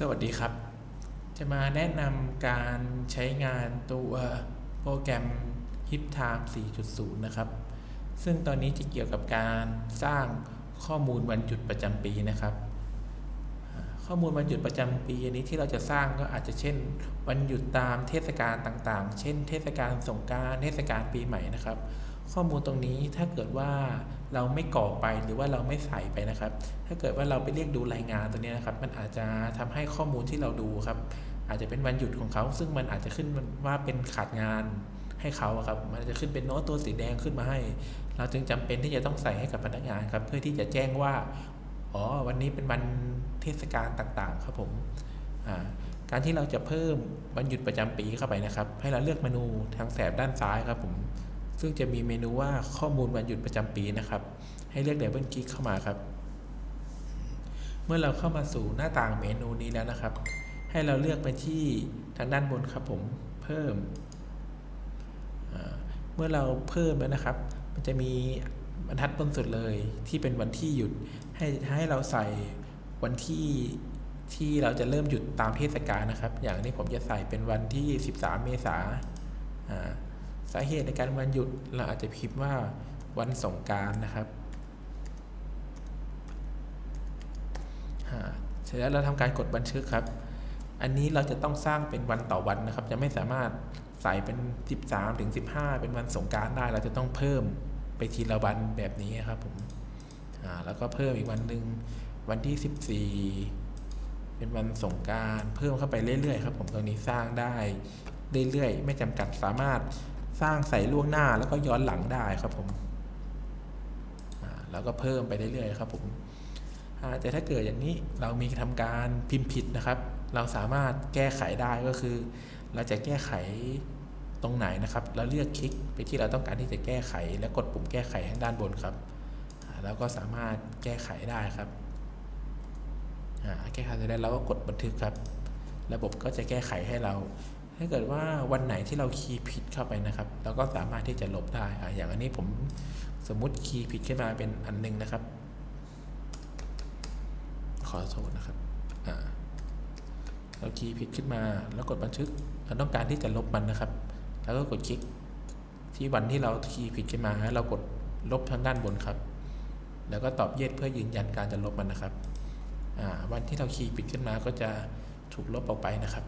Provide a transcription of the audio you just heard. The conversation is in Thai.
สวัสดีครับ จะมาแนะนำการใช้งานตัวโปรแกรม HipTime 4.0 นะครับ ซึ่งตอนนี้จะเกี่ยวกับการสร้างข้อมูลวันหยุดประจำปีนะครับ ข้อมูลวันหยุดประจำปีอันนี้ที่เราจะสร้างก็อาจจะเช่น วันหยุดตามเทศกาลต่างๆ เช่น เทศกาลสงกรารเทศกาลปีใหม่นะครับ ข้อมูลตรงนี้ถ้าเกิดว่าเราไม่กรอกไปหรือว่าเราไม่ใส่ไปนะครับ ถ้าเกิดว่าเราไปเรียกดูรายงานตัวนี้นะครับ มันอาจจะทำให้ข้อมูลที่เราดูครับ อาจจะเป็นวันหยุดของเขา ซึ่งมันอาจจะขึ้นว่าเป็นขาดงานให้เขาครับ มันจะขึ้นเป็นโน้ตตัวสีแดงขึ้นมาให้ เราจึงจำเป็นที่จะต้องใส่ให้กับพนักงานครับ เพื่อที่จะแจ้งว่า อ๋อ วันนี้เป็นวันเทศกาลต่างๆ ครับผม การที่เราจะเพิ่มวันหยุดประจำปีเข้าไปนะครับ ให้เราเลือกเมนูทางแถบด้านซ้ายครับผม ซึ่งจะมีเมนูว่าข้อมูลวันหยุดประจำปีนะครับ ให้เลือกดับเบิลคลิกเข้ามาครับ เมื่อเราเข้ามาสู่หน้าต่างเมนูนี้แล้วนะครับ ให้เราเลือกไปที่ทางด้านบนครับผมเพิ่ม เมื่อเราเพิ่มแล้วนะครับ มันจะมีบรรทัดบนสุดเลยที่เป็นวันที่หยุดให้ให้เราใส่วันที่ที่เราจะเริ่มหยุดตามเทศกาลนะครับ อย่างนี้ผมจะใส่เป็นวันที่ 13 เมษา สาเหตุในการวันหยุดเราอาจจะพิมพ์ว่าวันสงการนะครับเสร็จแล้วเราทำการกดบันทึกครับ อันนี้เราจะต้องสร้างเป็นวันต่อวันนะครับ จะไม่สามารถใส่เป็น 13ถึง15 เป็นวันสงการได้ เราจะต้องเพิ่มไปทีละวันแบบนี้ครับผมแล้วก็เพิ่มอีกวันหนึ่งวันที่ 14 เป็นวันสงการ เพิ่มเข้าไปเรื่อยๆครับ ผมตรงนี้สร้างได้เรื่อยๆ ไม่จำกัดสามารถ สร้างใส่ล่วงหน้าแล้วก็ย้อนหลังได้ครับผมแล้วก็เพิ่มไปเรื่อยๆครับผมแต่ถ้าเกิดอย่างนี้เรามีทำการพิมพ์ผิดนะครับ เราสามารถแก้ไขได้ก็คือ เราจะแก้ไขตรงไหนนะครับ แล้วเลือกคลิกไปที่เราต้องการที่จะแก้ไข แล้วกดปุ่มแก้ไขทางด้านบนครับแล้วก็สามารถแก้ไขได้ครับแก้ไขเสร็จแล้วเราก็กดบันทึกครับ ระบบก็จะแก้ไขให้เรา ถ้าเกิดว่าวันไหนที่เราคีย์ผิดเข้าไปนะครับเราก็สามารถที่จะลบได้อย่างอันนี้ผมสมมุติคีย์ผิดขึ้นมาเป็นอันนึงนะครับ ขอโทษนะครับเราคีย์ผิดขึ้นมาแล้วกดบันทึกเราต้องการที่จะลบมันนะครับ แล้วก็กดคลิกที่วันที่เราคีย์ผิดขึ้นมาเรากดลบทางด้านบนครับ แล้วก็ตอบเย็ดเพื่อยืนยันการจะลบมันนะครับวันที่เราคีย์ผิดขึ้นมาก็จะถูกลบออกไปนะครับ